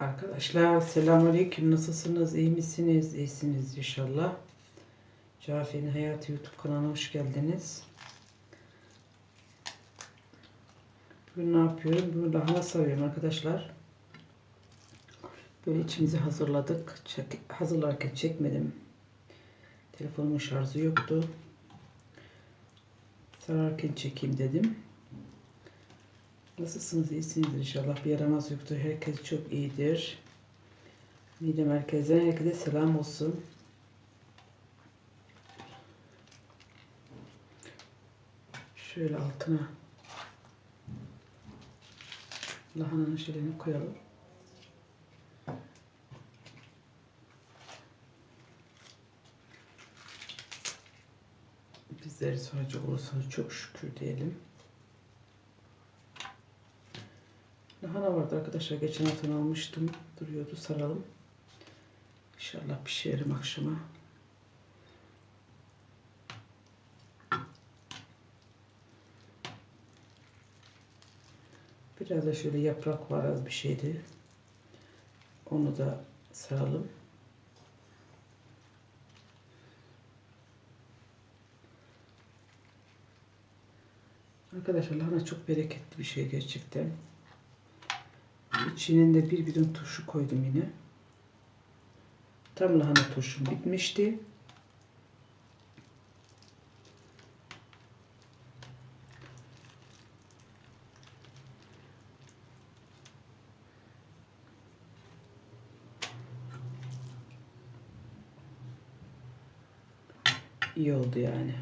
Arkadaşlar selamünaleyküm. Nasılsınız? İyi misiniz? İyisiniz inşallah. Cafer'in Hayatı YouTube kanalına hoş geldiniz. Bugün ne yapıyorum? Bugün lahana sarıyorum arkadaşlar. Böyle içimizi hazırladık. Çek, hazırlarken çekmedim. Telefonumun şarjı yoktu. Sararken çekeyim dedim. Nasılsınız? İyisiniz inşallah. Bir yaramaz yoktur. Herkes çok iyidir. Mide merkezden herkese selam olsun. Şöyle altına lahananın şeylerini koyalım. Bizleri soracak olursanız çok şükür diyelim. Lahana vardı arkadaşlar. Geçen hafta almıştım. Duruyordu. Saralım. İnşallah pişirelim akşama. Biraz da şöyle yaprak var az bir şeydi. Onu da saralım. Arkadaşlar lahana çok bereketli bir şey gerçekten. İçinin de bir bidon turşu koydum yine. Tam lahana turşum bitmişti. İyi oldu yani.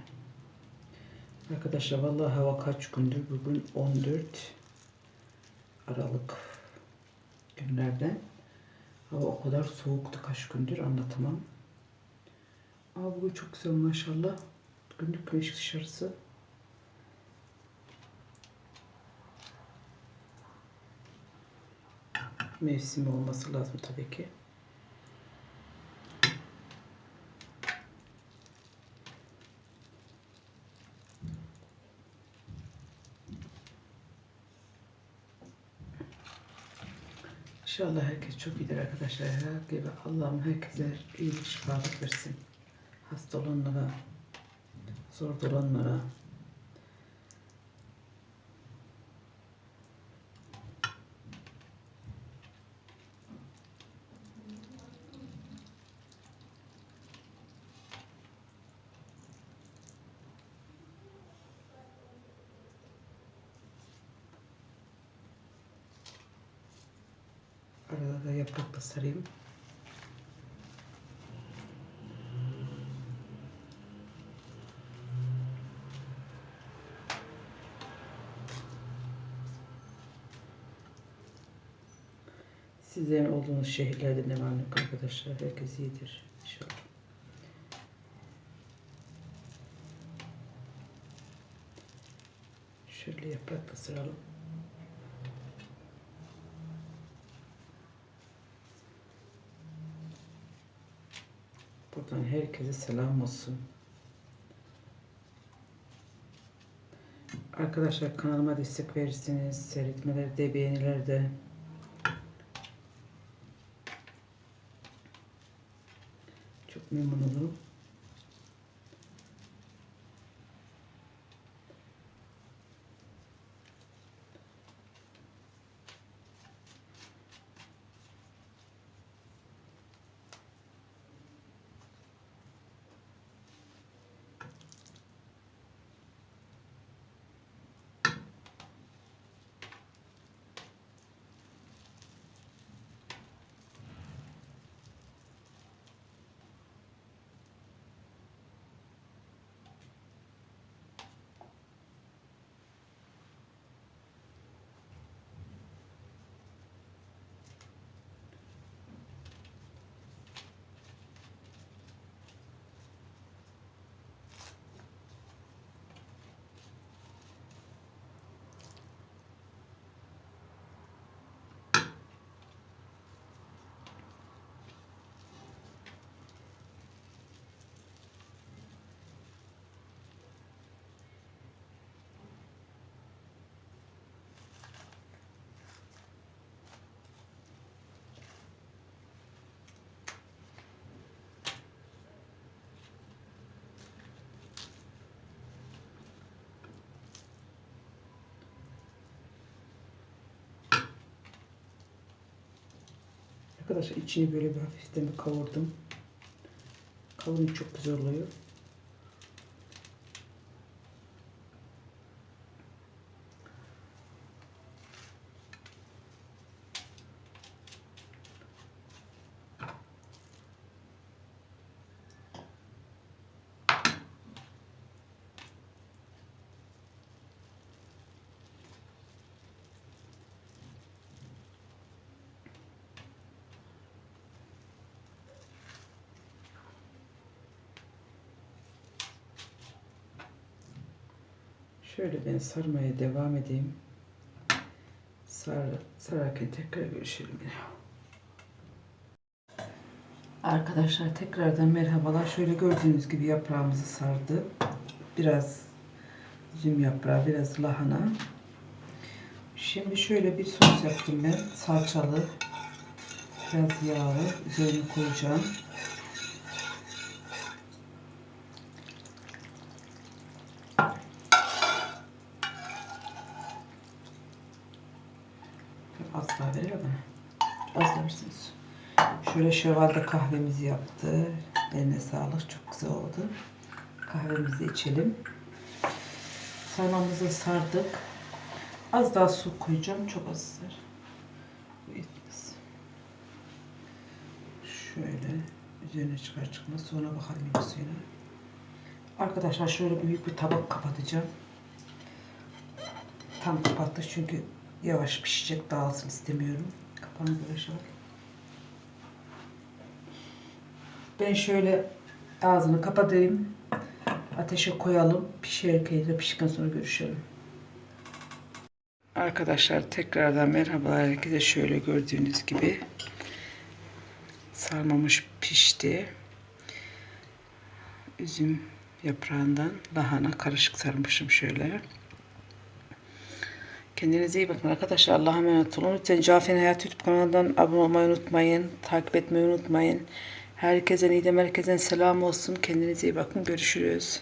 Arkadaşlar vallahi hava kaç gündür? Bugün 14 Aralık günlerden. Hava o kadar soğuktu kaç gündür anlatamam. Ama bugün çok güzel maşallah. Günlük güneş dışarısı. Mevsimi olması lazım tabii ki. İnşallah herkes çok iyidir arkadaşlar. Her gibi Allah'ım herkese iyilik şifalık versin. Hasta olanlara, zor olanlara. Arada da yaprak da sarayım. Sizlerin olduğunuz şehirlerde ne var yok arkadaşlar. Herkes iyidir inşallah. Şöyle yaprak da Buradan herkese selam olsun. Arkadaşlar kanalıma destek verirsiniz. Seyretmelerde, beğenilerde. Çok memnun olurum. Arkadaşlar içini böyle bir hafiften bir kavurdum. Kavurun çok güzel oluyor. Şöyle ben sarmaya devam edeyim. Sar, sararken tekrar görüşelim yine. Arkadaşlar tekrardan merhabalar. Şöyle gördüğünüz gibi yaprağımızı sardı. Biraz üzüm yaprağı, biraz lahana. Şimdi şöyle bir sos yaptım ben. Salçalı. Biraz yağlı. Üzerine koyacağım. Az daha da versiniz. Şöyle şövalde kahvemizi yaptı. Eline sağlık. Çok güzel oldu. Kahvemizi içelim. Sarmamızı sardık. Az daha su koyacağım. Çok az sar. Şöyle üzerine çıkar çıkmaz. Sonra bakalım suyuna. Arkadaşlar şöyle büyük bir tabak kapatacağım. Tam kapattı çünkü yavaş pişecek dağılsın istemiyorum. Kapağını şöyle. Ben şöyle ağzını kapatayım. Ateşe koyalım. Pişerken de piştikten sonra görüşelim. Arkadaşlar tekrardan merhabalar herkese şöyle gördüğünüz gibi sarmamış pişti. Üzüm yaprağından lahana karışık sarmışım şöyle. Kendinize iyi bakın arkadaşlar. Allah'a emanet olun. Lütfen Cafer'in Hayat YouTube kanalından abone olmayı unutmayın. Takip etmeyi unutmayın. Herkese Nidem herkese selam olsun. Kendinize iyi bakın. Görüşürüz.